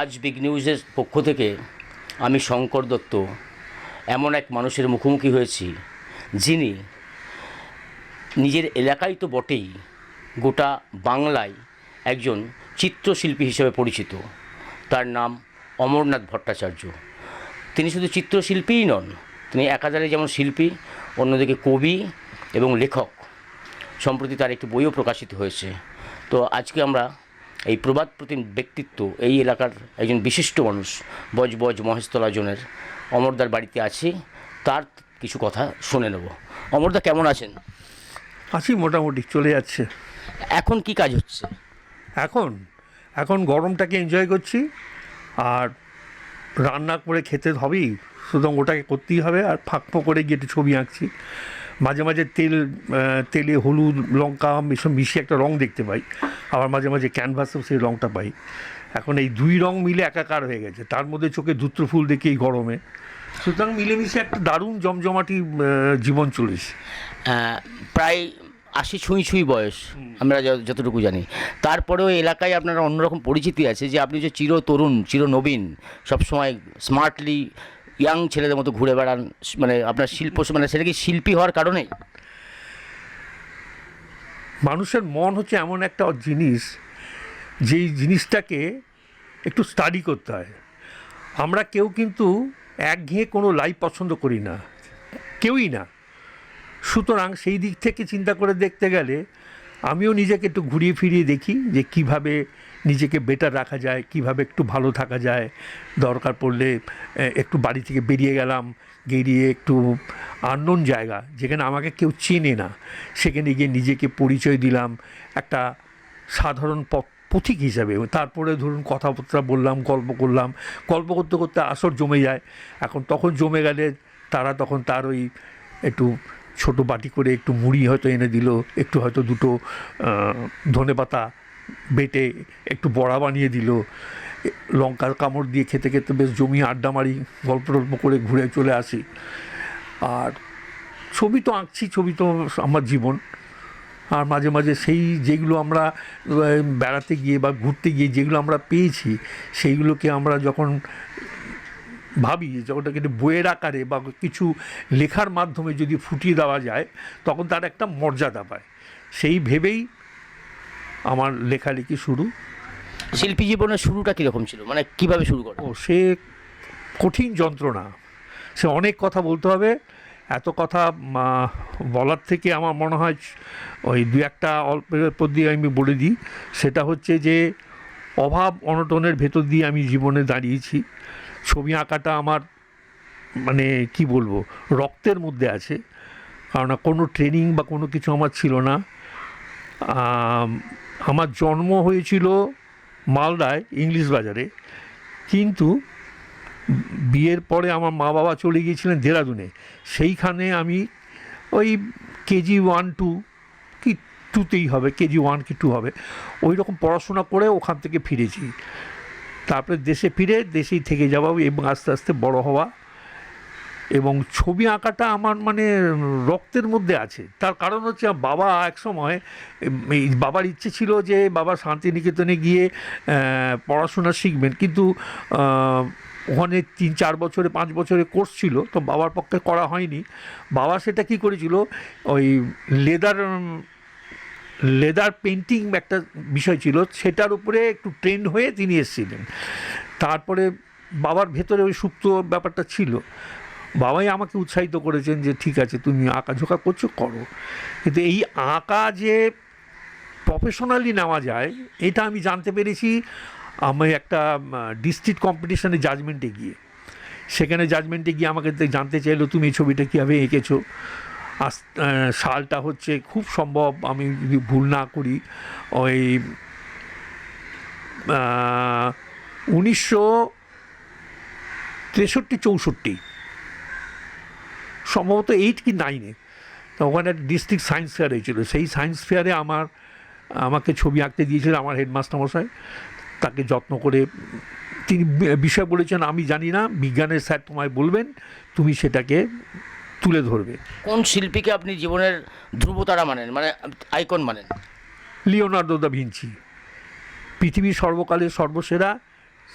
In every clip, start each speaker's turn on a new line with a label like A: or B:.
A: আজ বিগ নিউজের পক্ষ থেকে আমি শঙ্কর দত্ত, এমন এক মানুষের মুখোমুখি হয়েছি, যিনি নিজের এলাকায় তো বটেই গোটা বাংলায় একজন চিত্রশিল্পী হিসেবে পরিচিত। তার নাম অমরনাথ ভট্টাচার্য। তিনি শুধু চিত্রশিল্পীই নন, তিনি একাধারে যেমন শিল্পী, অন্যদিকে কবি এবং লেখক। সম্প্রতি তার একটি বইও প্রকাশিত হয়েছে। তো আজকে আমরা এই প্রবাদ প্রতিম ব্যক্তিত্ব এই এলাকার একজন বিশিষ্ট মানুষ বজ বজ মহেশতলা জনের অমরদার বাড়িতে আছি তার কিছু কথা শুনে নেব। অমরদা কেমন আছেন?
B: আছি মোটামুটি চলে যাচ্ছে।
A: এখন কি কাজ হচ্ছে?
B: এখন এখন গরমটাকে এনজয় করছি আর রান্না করে খেতে হবেই সুতরাং ওটাকে করতেই হবে আর ফাঁকফো করে গিয়ে একটু ছবি আঁকছি। মাঝে মাঝে তেল তেলে হলুদ লঙ্কা এসব মিশিয়ে একটা রং দেখতে পাই। আবার মাঝে মাঝে ক্যানভাসেও সেই রংটা পাই। এখন এই দুই রং মিলে একাকার হয়ে গেছে। তার মধ্যে চোখে ধূত্র ফুল দেখি এই গরমে। সুতরাং মিলেমিশে একটা দারুণ জমজমাটি জীবন চলেছে।
A: প্রায় আশি ছুঁই ছুঁই বয়স আমরা যতটুকু জানি। তারপরেও এলাকায় আপনার অন্যরকম পরিচিতি আছে যে আপনি যে চির তরুণ চির নবীন সবসময় স্মার্টলি ইয়াং ছেলেদের মতো ঘুরে বেড়ান মানে আপনার শিল্প মানে সেটা কি শিল্পী হওয়ার কারণে?
B: মানুষের মন হচ্ছে এমন একটা জিনিস, যেই জিনিসটাকে একটু স্টাডি করতে হয়। আমরা কেউ কিন্তু একঘেয়ে কোনো লাইফ পছন্দ করি না। কেউই না। সুতরাং সেই দিক থেকে চিন্তা করে দেখতে গেলে, আমিও নিজেকে একটু ঘুরিয়ে ফিরিয়ে দেখি যে কীভাবে নিজেকে বেটার রাখা যায়, কীভাবে একটু ভালো থাকা যায়, দরকার পড়লে একটু বাড়ি থেকে বেরিয়ে গেলাম, গেরিয়ে একটু আননোন জায়গা, যেখানে আমাকে কেউ চেনে না। সেখানে গিয়ে নিজেকে পরিচয় দিলাম, একটা সাধারণ পথ পথিক হিসাবে। তারপরে ধরুন কথাবার্তা বললাম, গল্প করলাম। গল্প করতে করতে আসর জমে যায়। এখন তখন জমে গেলে তারা তখন তার ওই একটু ছোট বাটি করে একটু মুড়ি হয়তো এনে দিল, একটু হয়তো দুটো ধনে পাতা বেটে একটু বড়া বানিয়ে দিল। লঙ্কার কামড় দিয়ে খেতে খেতে বেশ জমি আড্ডা মারি, গল্প টল্প করে ঘুরে চলে আসি। আর ছবি তো আঁকছি, ছবি তো আমার জীবন। আর মাঝে মাঝে সেই যেগুলো আমরা বেড়াতে গিয়ে বা ঘুরতে গিয়ে যেগুলো আমরা পেয়েছি, সেইগুলোকে আমরা যখন ভাবি যে ওটাকে বইয়ের আকারে বা কিছু লেখার মাধ্যমে যদি ফুটিয়ে দেওয়া যায়, তখন তার একটা মর্যাদা পায়। সেই ভেবেই আমার লেখালেখি শুরু।
A: শিল্পী জীবনের শুরুটা কীরকম ছিল? মানে কীভাবে শুরু করে?
B: ও সে কঠিন যন্ত্রণা। সে অনেক কথা বলতে হবে। এত কথা বলার থেকে আমার মনে হয় ওই দু একটা অল্পের উপর দিয়ে আমি বলে দিই। সেটা হচ্ছে যে অভাব অনটনের ভেতর দিয়ে আমি জীবনে দাঁড়িয়েছি। ছবি আঁকাটা আমার মানে কি বলব রক্তের মধ্যে আছে। কারণ কোনো ট্রেনিং বা কোনো কিছু আমার ছিল না। আমার জন্ম হয়েছিল মালদায়, ইংলিশ বাজারে। কিন্তু বিয়ের পরে আমার মা বাবা চলে গিয়েছিলেন দেরাদুনে। সেইখানে আমি ওই কেজি ওয়ান টু কি টুতেই হবে, কেজি ওয়ান কি টু হবে, ওই রকম পড়াশোনা করে ওখান থেকে ফিরেছি। তারপরে দেশে ফিরে, দেশেই থেকে যাওয়া এবং আস্তে আস্তে বড় হওয়া। এবং ছবি আঁকাটা আমার মানে রক্তের মধ্যে আছে। তার কারণ হচ্ছে বাবা এক সময় বাবার ইচ্ছে ছিল যে বাবা শান্তিনিকেতনে গিয়ে পড়াশোনা শিখবেন। কিন্তু ওখানে তিন, চার বছরে, পাঁচ বছরে কোর্স ছিল, তো বাবার পক্ষে করা হয়নি। বাবা সেটা কি করেছিল? ওই লেদার লেদার পেন্টিং একটা বিষয় ছিল, সেটার উপরে একটু ট্রেন্ড হয়ে তিনি এসেছিলেন। তারপরে বাবার ভেতরে ওই সুপ্ত ব্যাপারটা ছিল। বাবাই আমাকে উৎসাহিত করেছেন যে, ঠিক আছে, তুমি আঁকাঝোঁকা করছ, করো। কিন্তু এই আঁকা যে প্রফেশনালি নেওয়া যায়, এটা আমি জানতে পেরেছি আমি একটা ডিস্ট্রিক্ট কম্পিটিশনে জাজমেন্টে গিয়ে। সেখানে জাজমেন্টে গিয়ে আমাকে জানতে চাইলো, তুমি এই ছবিটা কীভাবে এঁকেছো? আস সালটা হচ্ছে খুব সম্ভব আমি যদি ভুল না করি, ওই উনিশশো তেষট্টি চৌষট্টি। সম্ভবত এইট কি নাইনে তো ওখানে ডিস্ট্রিক্ট সায়েন্স ফেয়ার হয়েছিল। সেই সায়েন্স ফেয়ারে আমার আমাকে ছবি আঁকতে দিয়েছিল আমার হেডমাস্টার মশাই। তাকে যত্ন করে তিনি বিষয় বলেছেন আমি জানি না বিজ্ঞানের স্যার তোমায় বলবেন তুমি সেটাকে তুলে ধরবে।
A: কোন শিল্পীকে আপনি জীবনের ধ্রুবতারা মানেন? মানে আইকন মানেন?
B: Leonardo da Vinci. পৃথিবীর সর্বকালের সর্বসেরা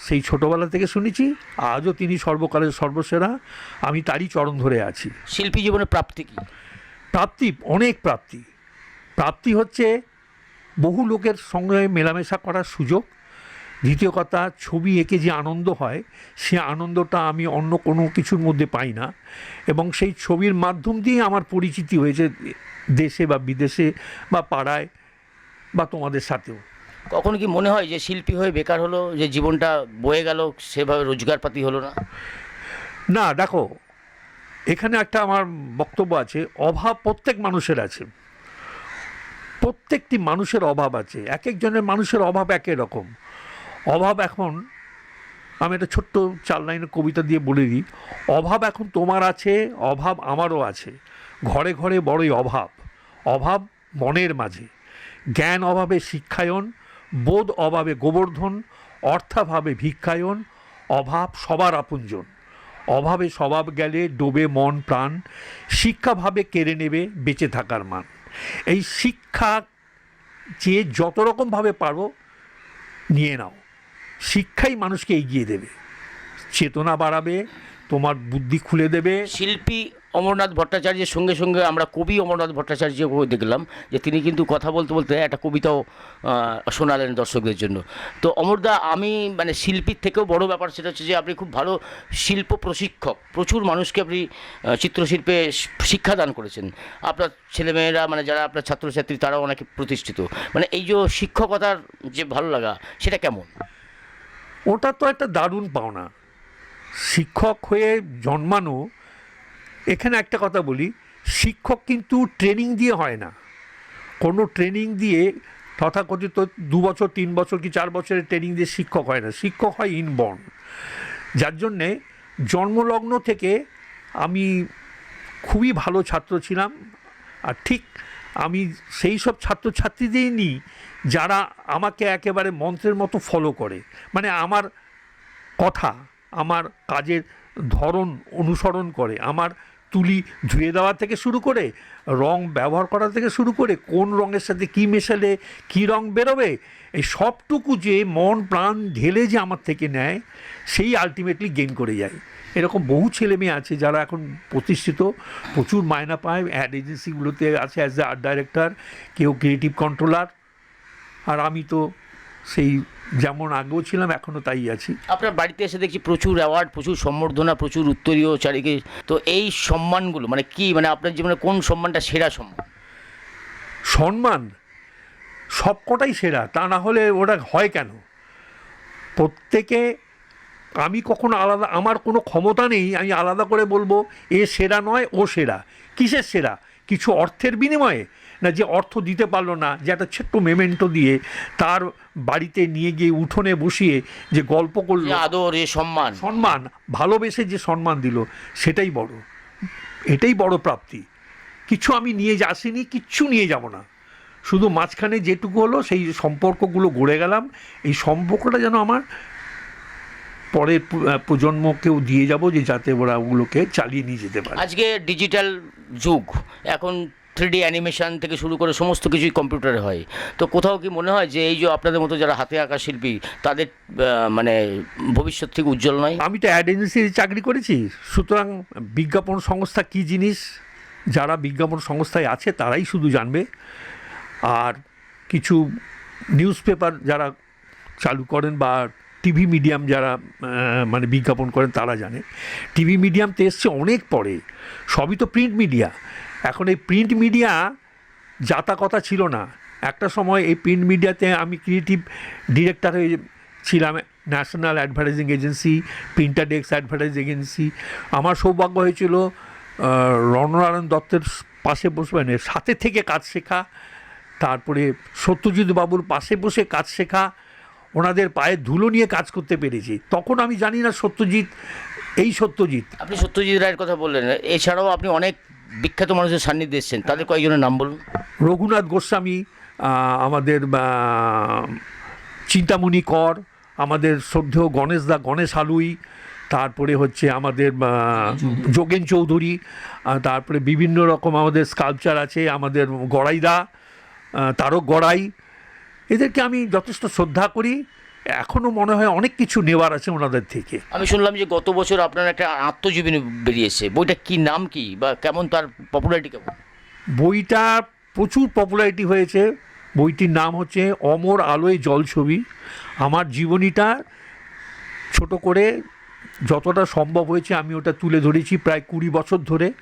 B: সেই ছোটোবেলা থেকে শুনেছি আজও তিনি সর্বকালের সর্বসেরা। আমি তারই চরণ ধরে আছি।
A: শিল্পী জীবনে প্রাপ্তি কি?
B: প্রাপ্তি অনেক প্রাপ্তি। প্রাপ্তি হচ্ছে বহু লোকের সঙ্গে মেলামেশা করার সুযোগ। দ্বিতীয় কথা ছবি এঁকে যে আনন্দ হয় সে আনন্দটা আমি অন্য কোনো কিছুর মধ্যে পাই না। এবং সেই ছবির মাধ্যম দিয়ে আমার পরিচিতি হয়েছে দেশে বা বিদেশে বা পাড়ায় বা তোমাদের সাথেও।
A: কখনো কি মনে হয় যে শিল্পী হয়ে বেকার হলো, যে জীবনটা বয়ে গেল, সেভাবে রোজগারপাতি হলো না?
B: না, দেখো, এখানে একটা আমার বক্তব্য আছে, অভাব প্রত্যেক মানুষের আছে। প্রত্যেকটি মানুষের অভাব আছে, এক একজনের মানুষের অভাব একই রকম। অভাব এখন, আমি একটা ছোট্ট চার লাইনের কবিতা দিয়ে বলে দিই, অভাব এখন তোমার আছে, অভাব আমারও আছে। ঘরে ঘরে বড়ই অভাব অভাব মনের মাঝে। জ্ঞান অভাবে শিক্ষায়ন বোধ অভাবে গোবর্ধন, অর্থাভাবে ভিক্ষায়ন, অভাব সবার আপনজন। অভাবে স্বভাব গেলে ডোবে মন প্রাণ, শিক্ষাভাবে কেড়ে নেবে বেঁচে থাকার মান। এই শিক্ষা যে যত রকমভাবে পারো, নিয়ে নাও। শিক্ষাই মানুষকে এগিয়ে দেবে। চেতনা বাড়াবে তোমার বুদ্ধি খুলে দেবে।
A: শিল্পী অমরনাথ ভট্টাচার্যের সঙ্গে সঙ্গে আমরা কবি অমরনাথ ভট্টাচার্যকেও দেখলাম যে তিনি কিন্তু কথা বলতে বলতে একটা কবিতাও শোনালেন দর্শকদের জন্য। তো অমরদা আমি মানে শিল্পীর থেকেও বড় ব্যাপার সেটা হচ্ছে যে আপনি খুব ভালো শিল্প প্রশিক্ষক প্রচুর মানুষকে আপনি চিত্রশিল্পে শিক্ষাদান করেছেন। আপনার ছেলেমেয়েরা মানে যারা আপনার ছাত্রছাত্রী তারাও অনেকে প্রতিষ্ঠিত। মানে এই যে শিক্ষকতার যে ভালো লাগা সেটা কেমন?
B: ওটা তো একটা দারুণ পাওনা। শিক্ষক হয়ে জন্মানো, এখানে একটা কথা বলি, শিক্ষক কিন্তু ট্রেনিং দিয়ে হয় না। কোনো ট্রেনিং দিয়ে তথাকথিত দু বছর, তিন বছর কি চার বছরের ট্রেনিং দিয়ে শিক্ষক হয় না। শিক্ষক হয় ইনবর্ন যার জন্যে জন্মলগ্ন থেকে আমি খুবই ভালো ছাত্র ছিলাম, আর ঠিক আমি সেই সব ছাত্রছাত্রীদেরই নিই যারা আমাকে একেবারে মন্ত্রের মতো ফলো করে। মানে আমার কথা আমার কাজের ধরন অনুসরণ করে, আমার তুলি ধুয়ে দেওয়া থেকে শুরু করে, রং ব্যবহার করা থেকে শুরু করে, কোন রঙের সাথে কী মেশালে, কী রং বেরোবে, এই সবটুকু যে মন প্রাণ ঢেলে যে আমার থেকে নেয়, সেই আলটিমেটলি গেইন করে যায়। এরকম বহু ছেলে মেয়ে আছে যারা এখন প্রতিষ্ঠিত, প্রচুর মায়না পায় অ্যাড এজেন্সিগুলোতে আছে অ্যাজ এ আর্ট ডাইরেক্টর কেউ ক্রিয়েটিভ কন্ট্রোলার আর আমি তো সেই যেমন আগেও ছিলাম এখনও তাই আছি।
A: আপনার বাড়িতে এসে দেখছি প্রচুর অ্যাওয়ার্ড প্রচুর সম্বর্ধনা প্রচুর উত্তরীয় চারিকে তো এই সম্মানগুলো মানে কি মানে আপনার জীবনে কোন সম্মানটা সেরা সম্মান?
B: সম্মান? সবকটাই সেরা তা না হলে ওটা হয় কেন? প্রত্যেকে আমি কখনো আলাদা আমার কোনো ক্ষমতা নেই আমি আলাদা করে বলব এ সেরা নয় ও সেরা। কিসের সেরা? কিছু অর্থের বিনিময়ে? না যে অর্থ দিতে পারল না যে একটা ছোট্ট মেমেন্টো দিয়ে তার বাড়িতে নিয়ে গিয়ে উঠোনে বসিয়ে যে গল্প করল।
A: আদর এ সম্মান।
B: সম্মান ভালোবেসে যে সম্মান দিল সেটাই বড়। এটাই বড় প্রাপ্তি। কিছু আমি নিয়ে আসিনি কিচ্ছু নিয়ে যাব না। শুধু মাঝখানে যেটুকু হলো সেই সম্পর্কগুলো গড়ে গেলাম। এই সম্পর্কটা যেন আমার পরের প্রজন্মকেও দিয়ে যাব যে যাতে ওরা ওগুলোকে চালিয়ে নিয়ে যেতে পারে।
A: আজকে ডিজিটাল যুগ। এখন থ্রি অ্যানিমেশন থেকে শুরু করে সমস্ত কিছুই কম্পিউটারে হয়। তো কোথাও কি মনে হয় যে এই যে আপনাদের মতো যারা হাতে আঁকা শিল্পী, তাদের মানে ভবিষ্যৎ থেকে উজ্জ্বল নয়?
B: আমি তো অ্যাড এজেন্সির চাকরি করেছি। সুতরাং বিজ্ঞাপন সংস্থা কী জিনিস, যারা বিজ্ঞাপন সংস্থায় আছে তারাই শুধু জানবে। আর কিছু নিউজ পেপার যারা চালু করেন বা টিভি মিডিয়াম যারা মানে বিজ্ঞাপন করেন তারা জানে। টিভি মিডিয়াম তো এসছে অনেক পরে। সবই তো প্রিন্ট মিডিয়া এখন এই প্রিন্ট মিডিয়া যাতা কথা ছিল না। একটা সময় এই প্রিন্ট মিডিয়াতে আমি ক্রিয়েটিভ ডিরেক্টর হয়ে ছিলাম ন্যাশনাল অ্যাডভার্টাইজিং এজেন্সি প্রিন্টারডেক্স অ্যাডভার্টাইজিং এজেন্সি আমার সৌভাগ্য হয়েছিল রণনারায়ণ দত্তের পাশে বসে মানে সাথে থেকে কাজ শেখা, তারপরে সত্যজিৎ বাবুর পাশে বসে কাজ শেখা, ওনাদের পায়ে ধুলো নিয়ে কাজ করতে পেরেছি। তখন আমি জানি না সত্যজিৎ, এই সত্যজিৎ।
A: আপনি সত্যজিৎ রায়ের কথা বললেন, এছাড়াও আপনি অনেক বিখ্যাত মানুষের সান্নিধ্যে এসেছেন, তাদের কয়েকজনের নাম বলুন।
B: রঘুনাথ গোস্বামী আমাদের চিন্তামণি কর, আমাদের শ্রদ্ধেয় গণেশ দা, গণেশ হালুই তারপরে হচ্ছে আমাদের যোগেন চৌধুরী তারপরে বিভিন্ন রকম আমাদের স্কাল্পচার আছে, আমাদের গড়াইদা তারক গড়াই। এদেরকে আমি যথেষ্ট শ্রদ্ধা করি। এখনও মনে হয় অনেক কিছু নেওয়ার আছে ওনাদের থেকে।
A: আমি শুনলাম যে গত বছর আপনার একটা আত্মজীবনী বেরিয়েছে। বইটা কি নাম কি? বা কেমন তার পপুলারিটি কেমন?
B: বইটা প্রচুর পপুলারিটি হয়েছে। বইটির নাম হচ্ছে অমর আলোয় জল ছবি। আমার জীবনীটা ছোট করে যতটা সম্ভব হয়েছে আমি ওটা তুলে ধরেছি প্রায় কুড়ি বছর ধরে।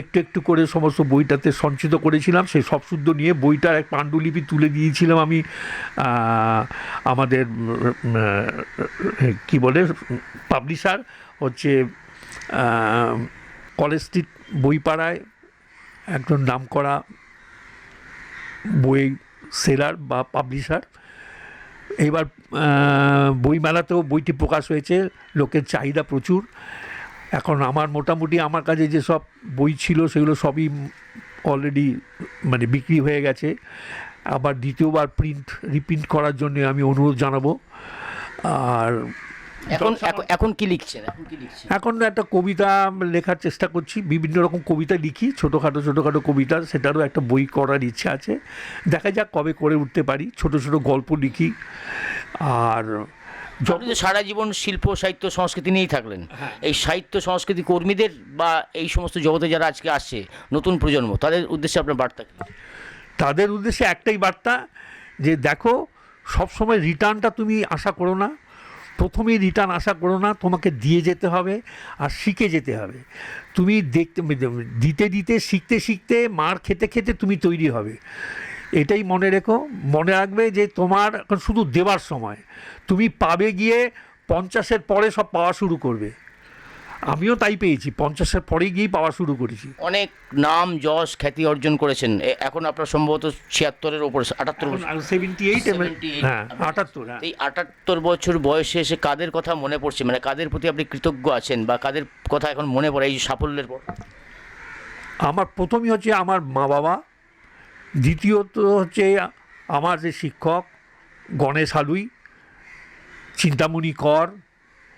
B: একটু একটু করে সমস্ত বইটাতে সঞ্চিত করেছিলাম। সেই সব শুদ্ধ নিয়ে বইটার এক পাণ্ডুলিপি তুলে দিয়েছিলাম আমি আমাদের কি বলে পাবলিশার হচ্ছে কলেজ স্ট্রিট বইপাড়ায় একজন নামকরা বই সেলার বা পাবলিশার এবার বইমেলাতেও বইটি প্রকাশ হয়েছে, লোকের চাহিদা প্রচুর। এখন আমার মোটামুটি আমার কাছে যেসব বই ছিল সেগুলো সবই অলরেডি মানে বিক্রি হয়ে গেছে। আবার দ্বিতীয়বার প্রিন্ট রিপ্রিন্ট করার জন্য আমি অনুরোধ জানাব। আর
A: এখন এখন- কি লিখছেন? এখন কি
B: এখন একটা কবিতা লেখার চেষ্টা করছি। বিভিন্ন রকম কবিতা লিখি ছোটোখাটো ছোটোখাটো কবিতা সেটারও একটা বই করার ইচ্ছা আছে। দেখা যাক কবে করে উঠতে পারি। ছোট ছোট গল্প লিখি। আর য-
A: আপনি তো সারা জীবন শিল্প সাহিত্য সংস্কৃতি নিয়েই থাকলেন। এই সাহিত্য সংস্কৃতি কর্মীদের বা এই সমস্ত জগতে যারা আজকে আসছে নতুন প্রজন্ম তাদের উদ্দেশ্যে আপনার বার্তা কি?
B: তাদের উদ্দেশ্যে একটাই বার্তা যে দেখো সবসময় রিটার্নটা তুমি আশা করো না। প্রথমেই রিটার্ন আশা করো না তোমাকে দিয়ে যেতে হবে আর শিখে যেতে হবে। তুমি দেখতে দিতে দিতে শিখতে শিখতে মার খেতে খেতে তুমি তৈরি হবে। এটাই মনে রেখো মনে রাখবে যে তোমার এখন শুধু দেওয়ার সময়। তুমি পাবে গিয়ে পঞ্চাশের পরে সব পাওয়া শুরু করবে। আমিও তাই পেয়েছি পঞ্চাশের পরে গিয়েই পাওয়া শুরু করেছি।
A: অনেক নাম যশ খ্যাতি অর্জন করেছেন। এখন আপনার সম্ভবত ছিয়াত্তরের ওপরে আটাত্তর বছর।
B: সেভেন্টি এইট
A: 78
B: হ্যাঁ আটাত্তর হ্যাঁ।
A: এই আটাত্তর বছর বয়সে এসে কাদের কথা মনে পড়ছে? মানে কাদের প্রতি আপনি কৃতজ্ঞ আছেন বা কাদের কথা এখন মনে পড়ে এই সাফল্যের পর?
B: আমার প্রথমই হচ্ছে আমার মা বাবা দ্বিতীয়ত হচ্ছে আমার যে শিক্ষক, গণেশ হালুই, চিন্তামণি কর,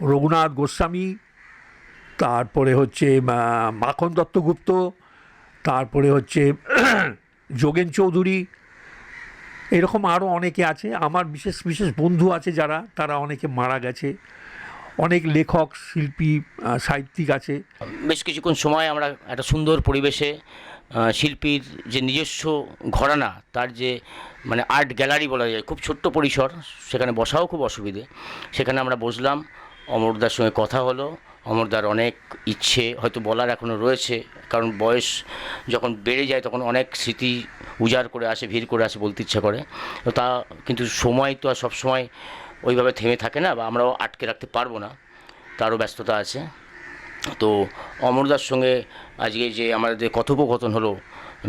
B: রঘুনাথ গোস্বামী, তারপরে হচ্ছে মাখন দত্তগুপ্ত, তারপরে হচ্ছে যোগেন চৌধুরী, এরকম আরও অনেকে আছে। আমার বিশেষ বিশেষ বন্ধু আছে যারা, তারা অনেকে মারা গেছে। অনেক লেখক, শিল্পী সাহিত্যিক আছে।
A: বেশ কিছুক্ষণ সময় আমরা একটা সুন্দর পরিবেশে শিল্পীর যে নিজস্ব ঘরানা, তার যে মানে আর্ট গ্যালারি বলা যায়, খুব ছোট্ট পরিসর, সেখানে বসাও খুব অসুবিধে। সেখানে আমরা বসলাম, অমরদার সঙ্গে কথা হলো, অমরদার অনেক ইচ্ছে হয়তো বলার এখনও রয়েছে, কারণ বয়স যখন বেড়ে যায় তখন অনেক স্মৃতি উজাড় করে আসে, ভিড় করে আসে বলতে ইচ্ছা করে। তো তা কিন্তু সময় তো আর সবসময় ওইভাবে থেমে থাকে না, বা আমরাও আটকে রাখতে পারব না, তারও ব্যস্ততা আছে। তো অমরদার সঙ্গে আজকে যে আমাদের কথোপকথন হলো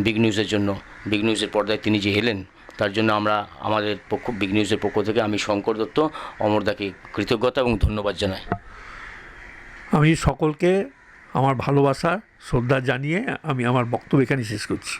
A: বিগ নিউজের জন্য বিগ নিউজের পর্দায় তিনি যে এলেন, তার জন্য আমরা আমাদের পক্ষ বিগ নিউজের পক্ষ থেকে আমি শঙ্কর দত্ত অমরদাকে কৃতজ্ঞতা এবং ধন্যবাদ জানাই।
B: আমি সকলকে আমার ভালোবাসা, শ্রদ্ধা জানিয়ে আমি আমার বক্তব্য এখানে শেষ করছি।